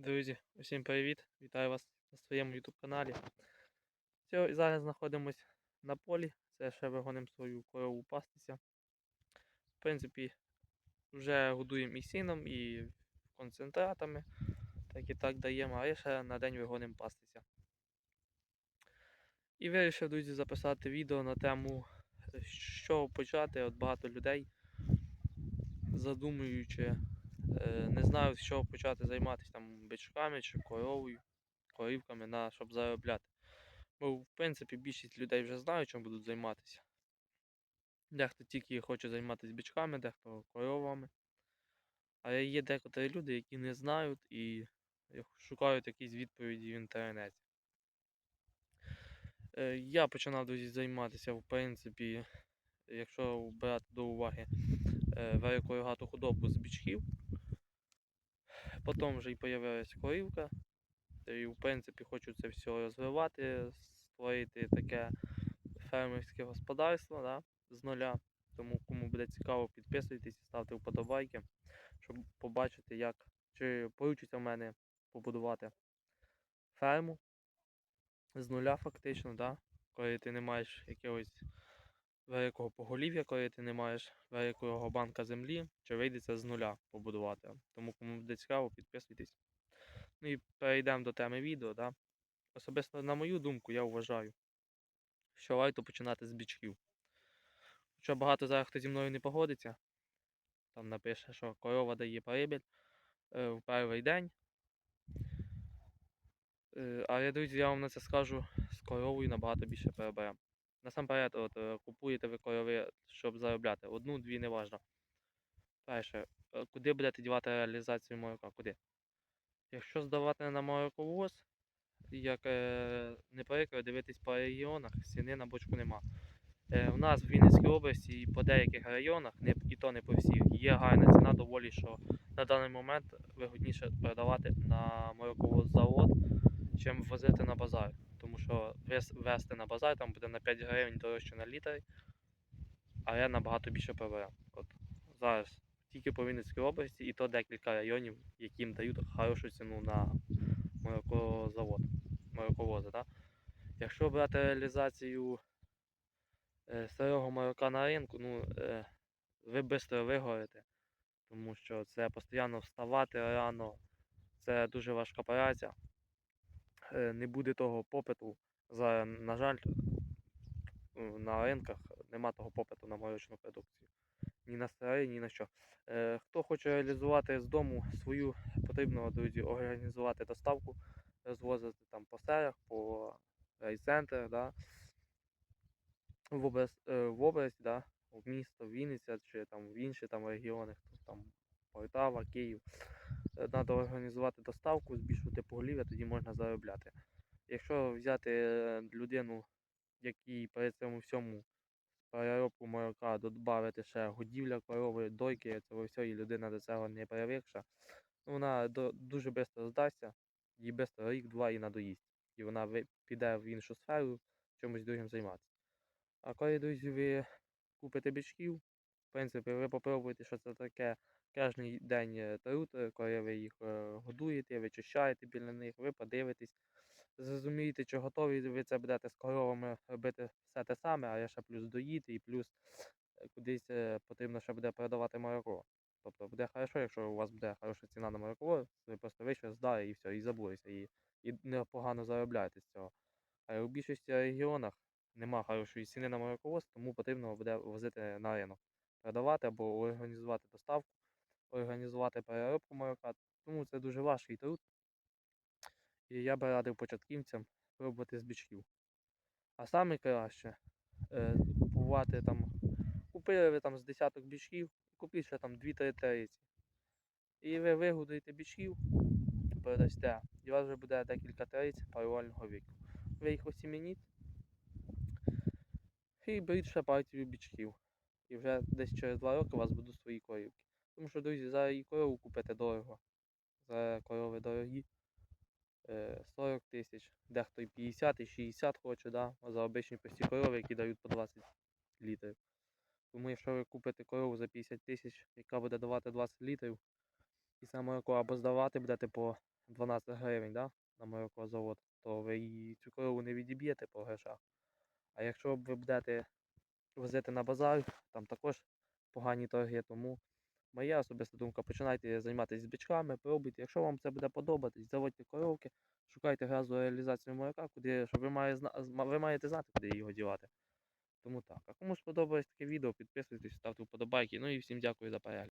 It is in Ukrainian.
Друзі, усім привіт! Вітаю вас на своєму YouTube каналі. Сьо- Зараз знаходимось на полі. Це ще вигонимо свою корову пастися. В принципі, вже годуємо і сіном, і концентратами. Так і так даємо, а ще на день вигонимо пастися. І вирішив, друзі, записати відео на тему, з почати. От багато людей, задумуючи, не знаю, з чого почати займатися там бичками чи коровою, корівками, на, щоб заробляти. Бо, в принципі, більшість людей вже знають, чим будуть займатися. Дехто тільки хоче займатися бичками, дехто коровами. А є декотрі люди, які не знають і шукають якісь відповіді в інтернеті. Е, Я починав друзі займатися, в принципі, якщо брати до уваги е, велику рогату худобу з бічків. Потім вже і з'явилася корівка. І в принципі хочу це все розвивати, створити таке фермерське господарство да, з нуля. Тому кому буде цікаво, підписуйтесь і ставте вподобайки, щоб побачити, як чи вийде в мене побудувати ферму з нуля фактично, да? коли ти не маєш якогось великого поголів'я, коли ти не маєш великого банка землі, чи вийдеться з нуля побудувати. Тому кому буде цікаво, підписуйтесь. Ну і перейдемо до теми відео. Да? Особисто, на мою думку, я вважаю, що варто починати з бічків. Хоча багато зараз хто зі мною не погодиться, там напише, що корова дає прибіль е, в перший день. Е, але, друзі, я вам на це скажу, з коровою набагато більше переберемо. Насамперед, от, е, купуєте ви корови, щоб заробляти. Одну-дві не важно. Перше, е, куди будете дівати реалізацію молока? Куди? Якщо здавати на молоковоз, як е, не прикро дивитись по регіонах, ціни на бочку нема. Е, у нас в Вінницькій області і по деяких районах, не, і то не по всіх, є гарна ціна доволі, що на даний момент вигодніше продавати на молоковоз завод, чим возити на базар. Що вести на базар там буде на 5 гривень дорожче на літр, а я набагато більше приберу. От зараз тільки по Вінницькій області, і то декілька районів, яким дають хорошу ціну на молокозавод, молоковози. Да? Якщо брати реалізацію е, старого молока на ринку, ну, е, ви швидко вигорите, тому що це постійно вставати рано, це дуже важка праця. Е, не буде того попиту. За, на жаль, е, на ринках нема того попиту на молочну продукцію. Ні на старий, ні на що. Е, Хто хоче реалізувати з дому свою, потрібно, друзі, організувати доставку, розвозити там по селях, по райцентрах, да, в область, е, в область, да, в місто, Вінниця чи там в інші там регіони, там Полтава, Київ. Треба організувати доставку, збільшувати поголів'я, тоді можна заробляти. Якщо взяти е, людину, якій при цьому всьому переробку молока додати ще годівля корови, дойки, це все, і людина до цього не привикша, ну, вона дуже швидко здасться, їй швидко рік-два і надоїсть. І вона піде в іншу сферу, чимось другим займатися. А коли, друзі, ви купите бичків, в принципі, ви попробуєте, що це таке кожен день е, е, коли ви їх е, годуєте, вичищаєте біля них, ви подивитесь, зрозумієте, чи готові ви це будете з коровами робити все те саме, а я ще плюс доїти і плюс кудись потрібно ще буде продавати молоко. Тобто буде хорошо, якщо у вас буде хороша ціна на молоко, ви просто вийшли, здали і все, і забулися, і, і непогано заробляєте з цього. А у більшості регіонах нема хорошої ціни на молоковоз, тому потрібно буде возити на ринок, продавати або організувати доставку організувати переробку молока, тому це дуже важкий труд. І я би радив початківцям пробувати з бичків. А саме краще е, купувати там, купили ви там з десяток бичків, купіть ще там 2-3 триці. І ви вигодуєте бичків, продасте, і у вас вже буде декілька триць парувального віку. Ви їх осімініть і беріть ще партію бичків. І вже десь через 2 роки у вас будуть свої корівки. Тому що, друзі, зараз і корову купити дорого. Зараз корови дорогі. Е, 40 тисяч, дехто і 50, і 60 хоче, да? а за обичні прості корови, які дають по 20 літрів. Тому якщо ви купите корову за 50 тисяч, яка буде давати 20 літрів, після молоко або здавати будете по 12 гривень, да? на молокозавод, то ви і цю корову не відіб'єте по грошах. А якщо ви будете возити на базар, там також погані торги, тому моя особиста думка, починайте займатися бичками, пробуйте. Якщо вам це буде подобатись, заводьте коровки, шукайте газову реалізацію маяка, куди, щоб ви, має, ви маєте знати, куди його дівати. Тому так. А кому сподобалось таке відео, підписуйтесь, ставте вподобайки. Ну і всім дякую за перегляд.